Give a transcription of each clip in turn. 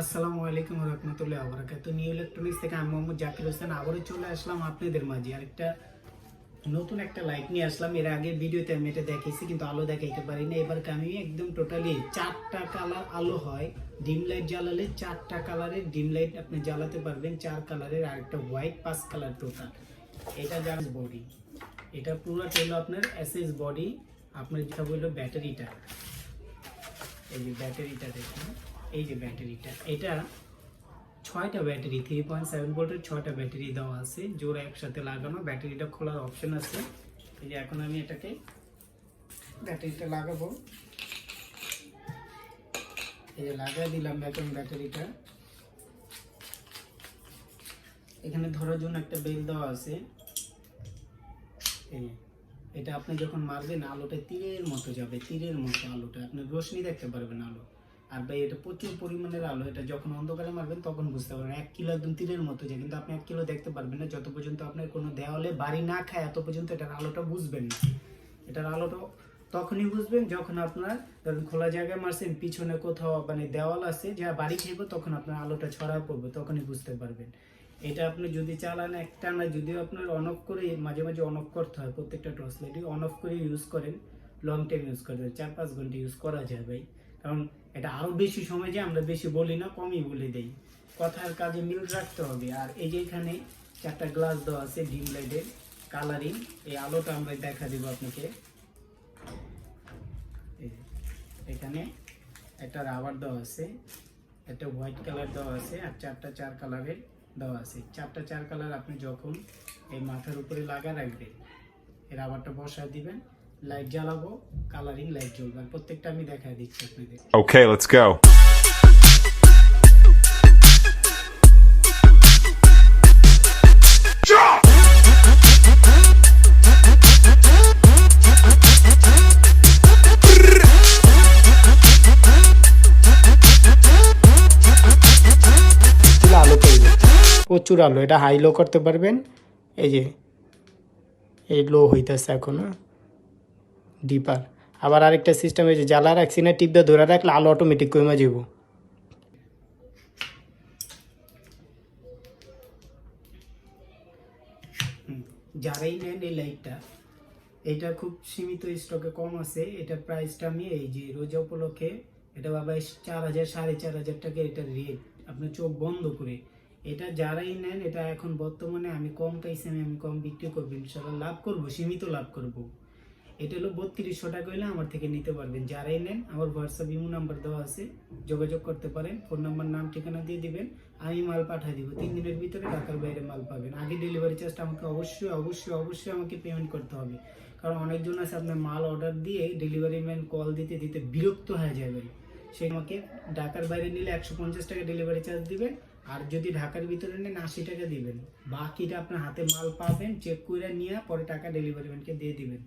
আসসালামু আলাইকুম রহমতুল্লাহ আবরাকাত নিউ ইলেকট্রনিক্স থেকে আমি মোহাম্মদ জাকির হোসেন আবারও চলে আসলাম আপনাদের মাঝে। আরেকটা নতুন একটা লাইট নিয়ে আসলাম। এর আগে ভিডিওতে আমি এটা দেখেছি কিন্তু আলো দেখাইতে পারি না এবার আমি একদম টোটালি চারটা কালার আলো হয় ডিম লাইট জ্বালালে চারটা কালারের ডিম লাইট আপনি জ্বালাতে পারবেন। চার কালারের আর একটা হোয়াইট পাঁচ কালার টোটাল এটা জাস্ট বডি এটা পুরো হলো আপনার এসএস বডি আপনার যেটা বলল ব্যাটারিটা এই যে ব্যাটারিটা দেখুন। এই যে ব্যাটারিটা, এটা ছয়টা ব্যাটারি থ্রি পয়েন্ট সেভেন ভোল্টের ছয়টা ব্যাটারি দেওয়া আছে, জোড়া একসাথে লাগানো, ব্যাটারিটা খোলার অপশন আছে। এই যে এখন আমি এটাকে ব্যাটারিটা লাগাবো। এই যে লাগাই দিলাম এখন ব্যাটারিটা। এখানে ধরার জন্য একটা বেল দেওয়া আছে। এটা আপনি যখন মারবেন, আলোটা তীরের মতো যাবে, তীরের মতো আলোটা। আপনি রোশনি দেখতে পারবেন আলো। আর ভাই, এটা প্রচুর পরিমাণের আলো, এটা যখন অন্ধকারে মারবেন তখন বুঝতে পারবেন। এক কিলো একদম তীরের মতো যায় কিন্তু আপনি এক কিলো দেখতে পারবেন না। যত পর্যন্ত আপনার কোনো দেওয়ালে বাড়ি না খায়, এত পর্যন্ত এটার আলোটা বুঝবেন না। এটার আলোটা তখনই বুঝবেন যখন আপনার ধরুন খোলা জায়গায় মারছেন, পিছনে কোথাও মানে দেওয়াল আছে, যা বাড়ি খাইব, তখন আপনার আলোটা ছড়া পড়বে, তখনই বুঝতে পারবেন। এটা আপনি যদি চালান একটা না, যদিও আপনার অন অফ করে মাঝে মাঝে অন অফ করতে হয়, প্রত্যেকটা টর্চ লাইটই অন অফ করে ইউজ করেন লং টাইম ইউজ করবেন চার পাঁচ ঘণ্টা ইউজ করা যায় ভাই। কারণ এটা আরও বেশি সময় যে আমরা বেশি বলি না, কমই বলে দেই। কথার কাজে মিল রাখতে হবে। আর এই যে এখানে চারটা গ্লাস দেওয়া আছে ডিম লাইটের কালারিং এই আলোটা আমরা দেখা দেবো আপনাকে। এখানে একটা রাবার দেওয়া আছে, একটা হোয়াইট কালার দেওয়া আছে, আর চারটা চার কালারের দেওয়া আছে। চারটা চার কালার আপনি যখন এই মাথার উপরে লাগা রাখবেন, এই রাবারটা বসায় দিবেন লাইট জ্বালাবো কালারিং লাইট জ্বলবে আর প্রত্যেকটা আমি দেখা দিচ্ছি আপনাদের। Okay, let's go. ফুল আলো করবে প্রচুর আলো এটা হাই লো করতে পারবেন। এই যে এই লো হইতেছে এখনও। ডিপার আবার আরেকটা সিস্টেম হয়েছে, জ্বালা রাখছি না, টিপ দিয়ে ধরে রাখলে আলো অটোমেটিক কমে যাব যারাই নেন এই লাইটটা, এটা খুব সীমিত স্টকে কম আছে এটার প্রাইসটা আমি এই যে রোজা উপলক্ষে, এটা বাবা চার হাজার, সাড়ে চার হাজার টাকা এটার রেট আপনার চোখ বন্ধ করে। এটা যারাই নেন, এটা এখন বর্তমানে আমি কম পাইছি আমি কম বিক্রি করব, ইনশাল্লাহ লাভ করব, সীমিত লাভ করব। এটা হলো বত্রিশশো টাকা হলে আমার থেকে নিতে পারবেন। যারাই নেন, আমার হোয়াটসঅ্যাপ ইমো নাম্বার দেওয়া আছে, যোগাযোগ করতে পারেন। ফোন নাম্বার নাম, ঠিকানা দিয়ে দিবেন, আমি মাল পাঠিয়ে দিব। তিন দিনের ভিতরে ঢাকার বাইরে মাল পাবেন। আগে ডেলিভারি চার্জটা আমাকে অবশ্যই অবশ্যই অবশ্যই আমাকে পেমেন্ট করতে হবে। কারণ অনেকজন আছে আপনার মাল অর্ডার দিয়ে ডেলিভারি ম্যান কল দিতে দিতে বিরক্ত হয়ে যাবে সে আমাকে ঢাকার বাইরে নিলে একশো পঞ্চাশ টাকা ডেলিভারি চার্জ দিবেন, আর যদি ঢাকার ভিতরে নেন, আশি টাকা দিবেন। বাকিটা আপনার হাতে মাল পাবেন চেক করে নিয়ে পরে টাকা ডেলিভারি ম্যানকে দিয়ে দিবেন।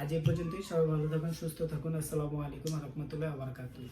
আজ এই পর্যন্তই। সবাই ভালো থাকুন সুস্থ থাকুন। আসসালামু আলাইকুম রহমতুল্লাহ আবরকাতুহ